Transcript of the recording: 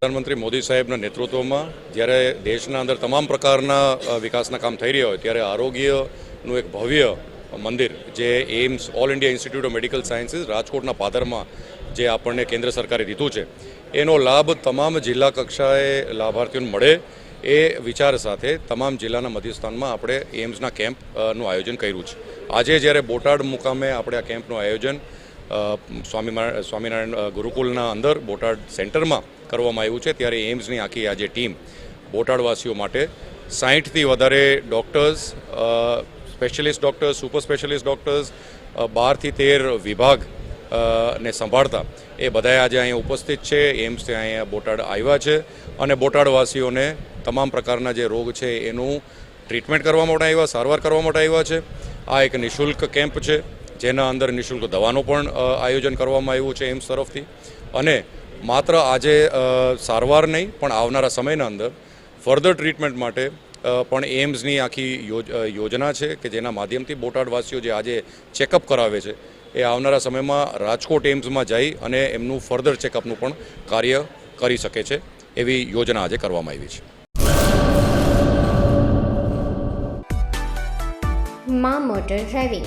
પ્રધાનમંત્રી મોદી સાહેબના નેતૃત્વમાં જ્યારે દેશના અંદર તમામ પ્રકારના વિકાસના કામ થઈ રહ્યા હોય, ત્યારે આરોગ્યનું એક ભવ્ય મંદિર જે AIIMS all India institute of medical sciences રાજકોટના પાદરમાં જે આપણને કેન્દ્ર સરકારે દીધું છે, એનો લાભ તમામ જિલ્લા કક્ષાએ લાભાર્થીઓને મળે એ વિચાર સાથે તમામ જિલ્લાના મધ્યસ્થાનમાં આપણે એમ્સના કેમ્પનું આયોજન કર્યું છે. આજે જ્યારે બોટાડ મુકામે આપણે આ કેમ્પનું આયોજન અ, સ્વામિનારાયણ ગુરુકુલના અંદર બોટાડ સેન્ટરમાં કરવામાં આવ્યું છે. ત્યારે એમ્સની આખી આજે ટીમ બોટાડવાસીઓ માટે સાહીઠથી વધારે doctors specialist doctors super specialist doctors બારથી તેર વિભાગ ને સંભાળતા એ બધાએ આજે અહીંયા ઉપસ્થિત છે. એમ્સથી અહીંયા બોટાડ આવ્યા છે અને બોટાડવાસીઓને તમામ પ્રકારના જે રોગ છે એનું ટ્રીટમેન્ટ કરવા માટે આવ્યા સારવાર કરવા માટે આવ્યા છે. આ એક નિઃશુલ્ક કેમ્પ છે. જેના અંદર નિઃશુલ્ક દવાનું પણ આયોજન કરવામાં આવ્યું છે એમ્સ તરફથી. અને માત્ર આજે સારવાર નહીં, પણ આવનારા સમયના અંદર ફર્ધર ટ્રીટમેન્ટ માટે પણ એમ્સની આખી યોજના છે કે જેના માધ્યમથી બોટાડવાસીઓ જે આજે ચેકઅપ કરાવે છે, એ આવનારા સમયમાં રાજકોટ એમ્સમાં જઈ અને એમનું ફર્ધર ચેકઅપનું પણ કાર્ય કરી શકે છે, એવી યોજના આજે કરવામાં આવી છે. મા motor driving